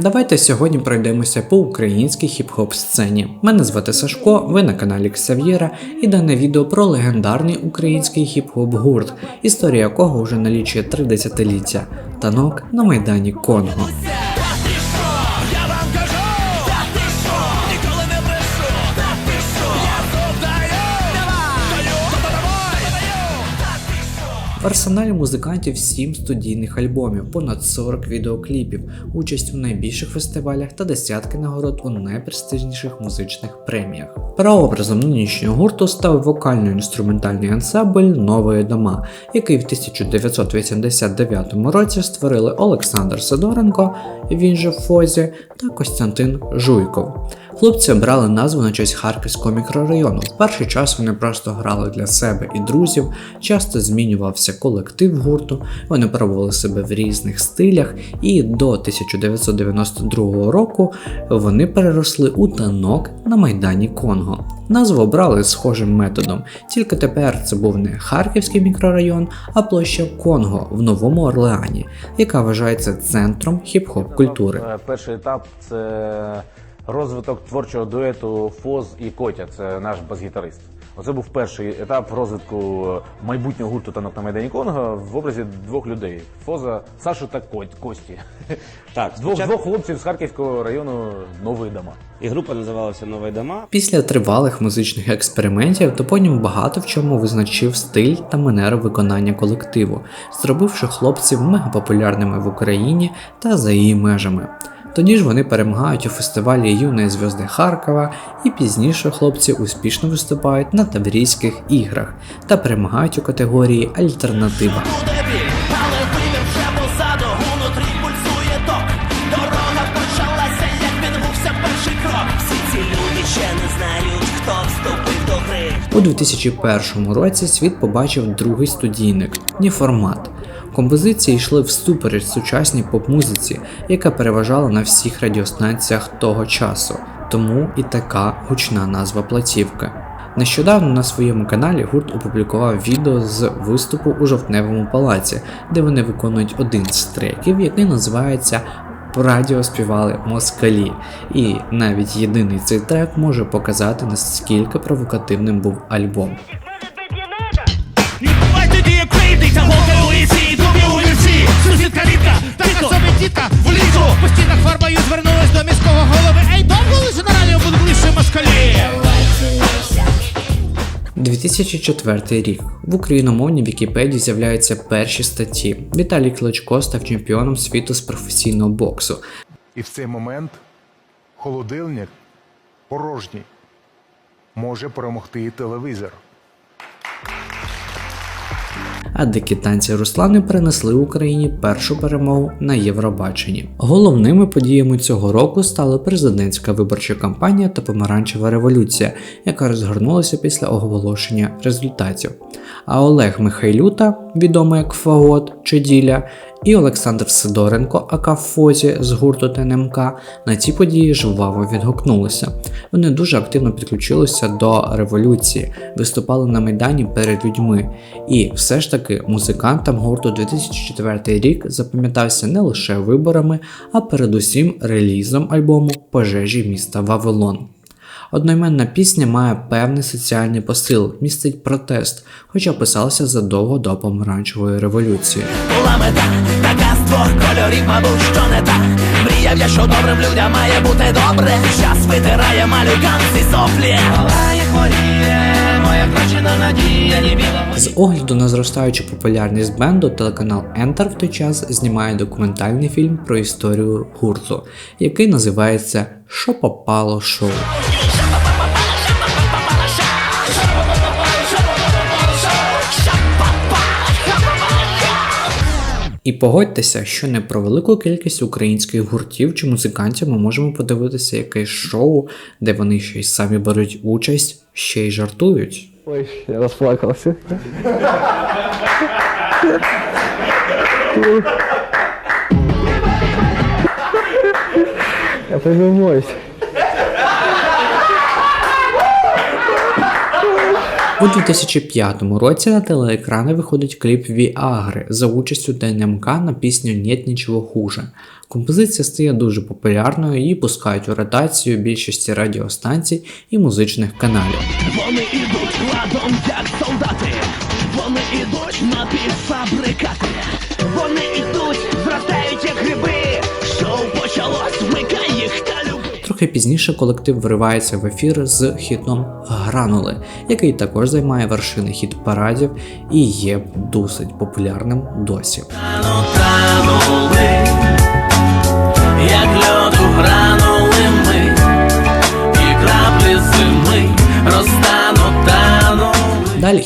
Давайте сьогодні пройдемося по українській хіп-хоп сцені. Мене звати Сашко, ви на каналі Ксав'єра, і дане відео про легендарний український хіп-хоп гурт, історія якого вже налічує три десятиліття. Танок на майдані Конго. В арсеналі музикантів 7 студійних альбомів, понад 40 відеокліпів, участь у найбільших фестивалях та десятки нагород у найпрестижніших музичних преміях. Прообразом нинішнього гурту став вокально-інструментальний ансамбль Нової дома, який в 1989 році створили Олександр Сидоренко, він же Фозі, та Костянтин Жуйков. Хлопці обрали назву на честь Харківського мікрорайону. Перший час вони просто грали для себе і друзів, часто змінювався колектив гурту, вони пробували себе в різних стилях, і до 1992 року вони переросли у танок на майдані Конго. Назву обрали схожим методом, тільки тепер це був не Харківський мікрорайон, а площа Конго в Новому Орлеані, яка вважається центром хіп-хоп культури. Е, Перший етап це розвиток творчого дуету Фоз і Котя. Це наш бас-гітарист. Оце був перший етап розвитку майбутнього гурту танок на Майдані Конго в образі двох людей: Фоза, Сашу та Кості. Так, Двох, спочатку двох хлопців з Харківського району Нової дома. і група називалася Нові дома. Після тривалих музичних експериментів топонім багато в чому визначив стиль та манеру виконання колективу, зробивши хлопців мегапопулярними в Україні та за її межами. Тоді ж вони перемагають у фестивалі Юної зв'язди Харкова, і пізніше хлопці успішно виступають на Таврійських іграх та перемагають у категорії Альтернатива. У 2001 році світ побачив другий студійник Ніформат. Композиції йшли всупереч сучасній поп-музиці, яка переважала на всіх радіостанціях того часу, тому і така гучна назва платівки. Нещодавно на своєму каналі гурт опублікував відео з виступу у жовтневому палаці, де вони виконують один з треків, який називається радіо співали москалі, і навіть єдиний цей трек може показати наскільки провокативним був альбом. Сусідка рідка, така собі тітка в лісу. По стінах фарбою звернулась до міського голови. Ей, довго лише на радіо будуть ближче москалі. 2004 рік в україномовній Вікіпедії з'являються перші статті. Віталій Кличко став чемпіоном світу з професійного боксу. І в цей момент холодильник порожній може перемогти і телевізор. А дикі танці Руслани принесли Україні першу перемогу на Євробаченні. Головними подіями цього року стала президентська виборча кампанія та помаранчева революція, яка розгорнулася після оголошення результатів. А Олег Михайлюта, відомий як Фагот чи Діля, і Олександр Сидоренко, ака Фозі з гурту ТНМК, на ці події жваво відгукнулися. Вони дуже активно підключилися до революції, виступали на майдані перед людьми. І все ж таки музикантам гурту 2004 рік запам'ятався не лише виборами, а передусім релізом альбому Пожежі міста Вавилон. Одноіменна пісня має певний соціальний посил, містить протест, хоча писалася задовго до помаранчевої революції. Була мета, така з кольорів, мабуть, що не так. Мріяв я, що добрим людям має бути добре. Час витирає малюкам ці соплі. З огляду на зростаючу популярність бенду, телеканал Enter в той час знімає документальний фільм про історію гурту, який називається Що попало шоу. І погодьтеся, що не про велику кількість українських гуртів чи музикантів ми можемо подивитися якесь шоу, де вони ще й самі беруть участь, ще й жартують. Ой, я розплакався. Я призумуюсь. У 2005 році на телеекрани виходить кліп Віагри за участю ДНМК на пісню Нєт нічого хуже. Композиція стає дуже популярною, її пускають у ротацію більшості радіостанцій і музичних каналів. Вони ідуть ладом, як солдати. Вони ідуть на півфабрикати. Трохи пізніше колектив виривається в ефір з хітом Гранули, який також займає вершини хіт парадів і є досить популярним досі.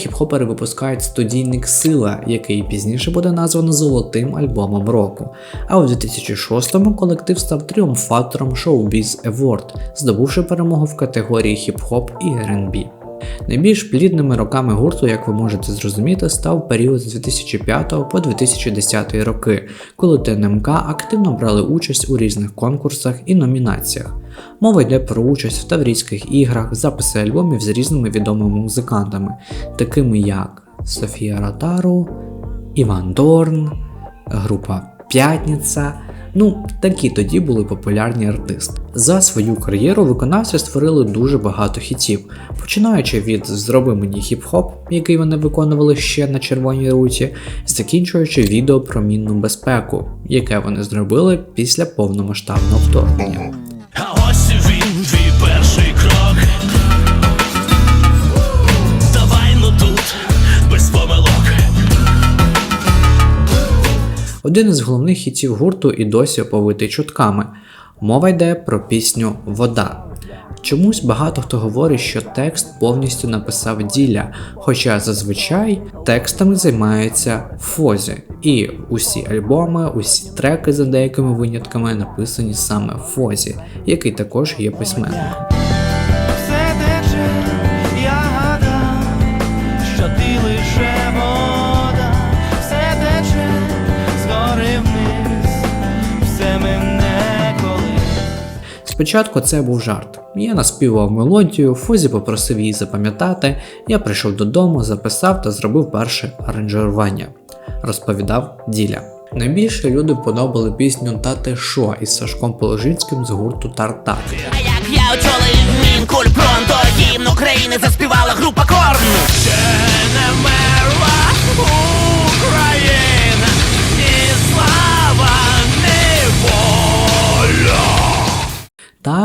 Хіп-хопери випускають студійник Сила, який пізніше буде названо золотим альбомом року. А у 2006-му колектив став тріумфатором Showbiz Award, здобувши перемогу в категорії хіп-хоп і R&B. Найбільш плідними роками гурту, як ви можете зрозуміти, став період з 2005 по 2010 роки, коли ТНМК активно брали участь у різних конкурсах і номінаціях. Мова йде про участь в Таврійських іграх, записи альбомів з різними відомими музикантами, такими як Софія Ротару, Іван Дорн, група П'ятниця. Ну, такі тоді були популярні артисти. За свою кар'єру виконавці створили дуже багато хітів, починаючи від Зроби мені хіп-хоп, який вони виконували ще на червоній руті, закінчуючи відео про мінну безпеку, яке вони зробили після повномасштабного вторгнення. А ось він, твій перший крок. Давай ну тут, без помилок. Один із головних хітів гурту і досі оповитий чутками. Мова йде про пісню Вода. Чомусь багато хто говорить, що текст повністю написав Діля, хоча зазвичай текстами займається Фозі, і усі альбоми, усі треки за деякими винятками написані саме Фозі, який також є письменником. Спочатку це був жарт. Я наспівав мелодію, Фозі попросив її запам'ятати. Я прийшов додому, записав та зробив перше аранжування, розповідав Діля. Найбільше люди подобали пісню Та шо із Сашком Положинським з гурту Тартар. Як я очолив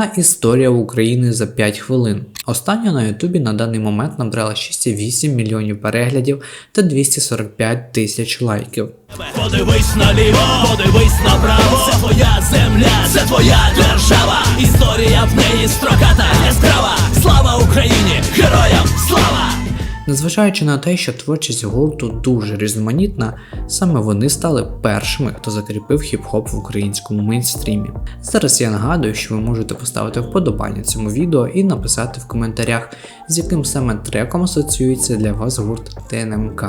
Історія України за 5 хвилин. Остання на Ютубі на даний момент набрала 6,8 мільйонів переглядів та 245 тисяч лайків. Подивись наліво, подивись направо. Це твоя земля, це твоя держава. Історія в неї строката, яскрава. Слава Україні, героям слава! Незважаючи на те, що творчість гурту дуже різноманітна, саме вони стали першими, хто закріпив хіп-хоп в українському мейнстрімі. Зараз я нагадую, що ви можете поставити вподобання цьому відео і написати в коментарях, з яким саме треком асоціюється для вас гурт ТНМК.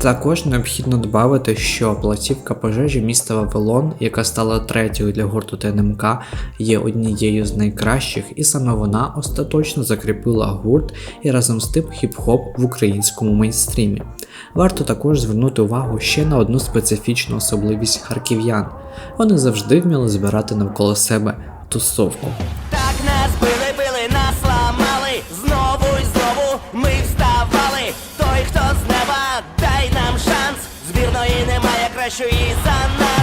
Також необхідно додати, що платівка пожежі міста Вавилон, яка стала третьою для гурту ТНМК, є однією з найкращих, і саме вона остаточно закріпила гурт і разом з тим хіп-хоп в українському мейнстрімі. Варто також звернути увагу ще на одну специфічну особливість харків'ян. Вони завжди вміли збирати навколо себе тусовку. Так нас били, били, нас знову й знову ми вставали. Той, хто з неба, дай нам шанс. Збірної немає кращої за нас.